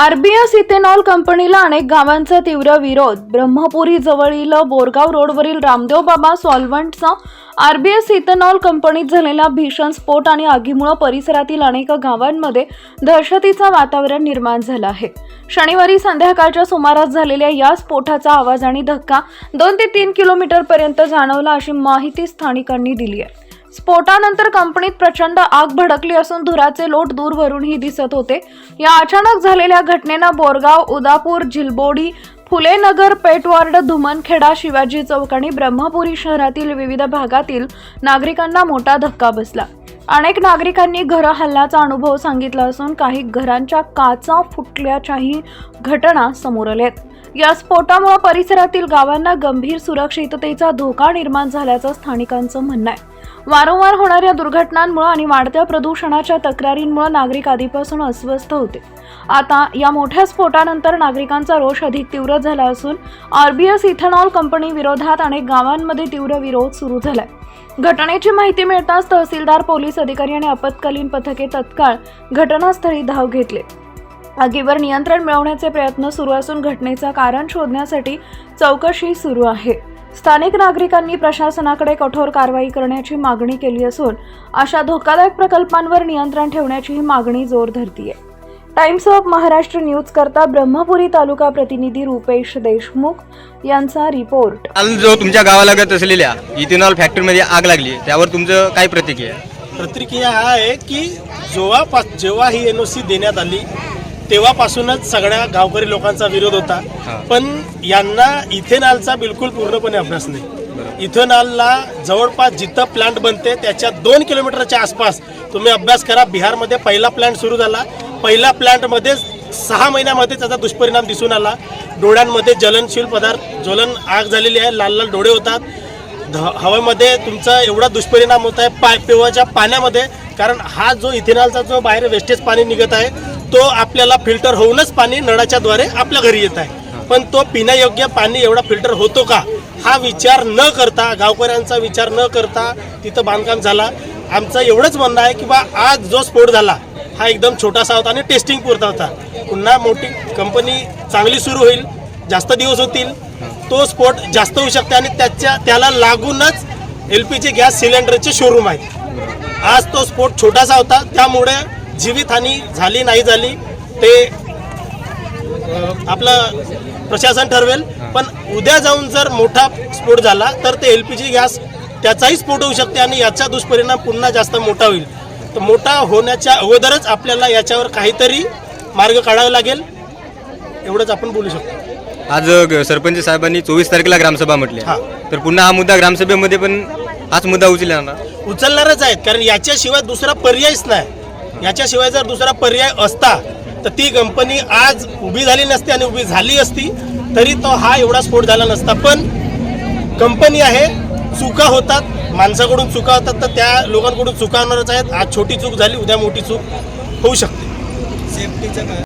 RBS ethanol कंपनीला अनेक गावांचा तीव्र विरोध. ब्रह्मपुरी जवळील बोरगाव रोडवरील रामदेव बाबा सॉल्व्हंटचा आरबीएस इथेनॉल कंपनीत झालेला भीषण स्फोट आणि आगीमुळे परिसरातील अनेक गावांमध्ये दहशतीचं वातावरण निर्माण झालं आहे. शनिवारी संध्याकाळच्या सुमारास झालेल्या या स्फोटाचा आवाज आणि धक्का दोन ते तीन किलोमीटर पर्यंत जाणवला अशी माहिती स्थानिकांनी दिली आहे. स्फोटानंतर कंपनीत प्रचंड आग भडकली असून धुराचे लोट दूरवरूनही दिसत होते. या अचानक झालेल्या घटनेनं बोरगाव उदापूर जिलबोडी फुलेनगर पेटवार्ड धुमनखेडा शिवाजी चौक आणि ब्रह्मपुरी शहरातील विविध भागातील नागरिकांना मोठा धक्का बसला. अनेक नागरिकांनी घर हल्ल्याचा अनुभव सांगितला असून काही घरांच्या काचा फुटल्याच्याही घटना समोर आल्यात. या स्फोटामुळे परिसरातील गावांना गंभीर सुरक्षिततेचा धोका निर्माण झाल्याचं स्थानिकांचं म्हणणं आहे. वारंवार होणाऱ्या दुर्घटनांमुळे आणि वाढत्या प्रदूषणाच्या तक्रारींमुळे नागरिक आधीपासून अस्वस्थ होते. आता या मोठ्या स्फोटानंतर नागरिकांचा रोष अधिक तीव्र झाला असून आरबीएस इथेनॉल कंपनी विरोधात अनेक गावांमध्ये तीव्र विरोध सुरू झालाय. घटनेची माहिती मिळताच तहसीलदार पोलीस अधिकारी आणि आपत्कालीन पथके तत्काळ घटनास्थळी धाव घेतले. आगीवर नियंत्रण मिळवण्याचे प्रयत्न सुरू असून घटनेचं कारण शोधण्यासाठी चौकशी सुरू आहे. स्थानिक नागरिकांनी प्रशासनाकडे कठोर कारवाई करण्याची मागणी केली असून अशा धोकादायक प्रकल्पांवर नियंत्रण ठेवण्याचीही मागणी जोर धरतीये. टाइम्स ऑफ महाराष्ट्र न्यूज करता ब्रह्मपुरी तालुका प्रतिनिधी रुपेश देशमुख यांचा रिपोर्ट काल जो तुमच्या गावालगत असलेल्या इथेनॉल फॅक्टरीमध्ये आग लागली त्यावर तुमचं काय प्रतिक्रिया आहे? प्रतिक्रिया हा आहे की जेव्हा जेव्हा ही एन ओ सी देण्यात आली तेव्हापासूनच सगळ्या गावकरी लोकांचा विरोध होता हा. पण यांना इथेनॉलचा बिलकुल पूर्णपणे अभ्यास नाही इथेनॉलला जवळपास जिथं प्लांट बनते त्याच्या दोन किलोमीटरच्या आसपास तुम्ही अभ्यास करा बिहारमध्ये पहिला प्लांट सुरू झाला पहिल्या प्लांटमध्ये सहा महिन्यामध्ये त्याचा दुष्परिणाम दिसून आला. डोळ्यांमध्ये ज्वलनशील पदार्थ ज्वलन आग झालेली आहे लाल लाल डोळे होतात. ध- हवेमध्ये तुमचा एवढा दुष्परिणाम होत आहे पाय पिवाच्या पाण्यामध्ये. कारण हा जो इथेनॉलचा जो बाहेर वेस्टेज पाणी निघत आहे तो आपल्याला फिल्टर होऊनच पाणी नळाच्या द्वारे आपल्या घरी येत आहे. पण तो पिण्यायोग्य पाणी एवढा फिल्टर होतो का? हा विचार न करता गावकऱ्यांचा विचार न करता तिथं बांधकाम झाला. आमचं एवढंच म्हणणं आहे की बा आज जो स्फोट झाला हा एकदम छोटासा होता आणि टेस्टिंग पुरता होता. पुन्हा मोठी कंपनी चांगली सुरू होईल जास्त दिवस होतील तो स्फोट जास्त होऊ शकते आणि त्याच्या त्याला लागूनच एल पी जी गॅस सिलेंडरचे शोरूम आहेत आज तो स्फोट छोटासा होता त्यामुळे जीवितहानी झाली नाही झाली ते आपलं प्रशासन ठरवेल. पण उद्या जाऊन जर मोठा स्फोट झाला तर ते एल पी जी गॅस त्याचाही स्फोट होऊ शकते आणि याचा दुष्परिणाम पुन्हा जास्त मोठा होईल. तर मोठा होण्याच्या अगोदरच आपल्याला याच्यावर काहीतरी मार्ग काढावा लागेल. एवढंच आपण बोलू शकतो. आज ग- सरपंच साहेबांनी चोवीस तारखेला ग्रामसभा म्हटली हा. तर पुन्हा हा मुद्दा ग्रामसभेमध्ये पण हाच मुद्दा उचलला जाणार उचलणारच आहेत कारण याच्याशिवाय दुसरा पर्यायच नाही. याच्याशिवाय जर दुसरा पर्याय असता तर ती कंपनी आज उभी झाली नसती आणि उभी झाली असती तरी तो हा एवढा स्फोट झाला नसता. पण कंपनी आहे चुका होतात माणसाकडून चुका होतात तर त्या लोकांकडून चुका होणारच आहेत. आज छोटी चूक झाली उद्या मोठी चूक होऊ शकते.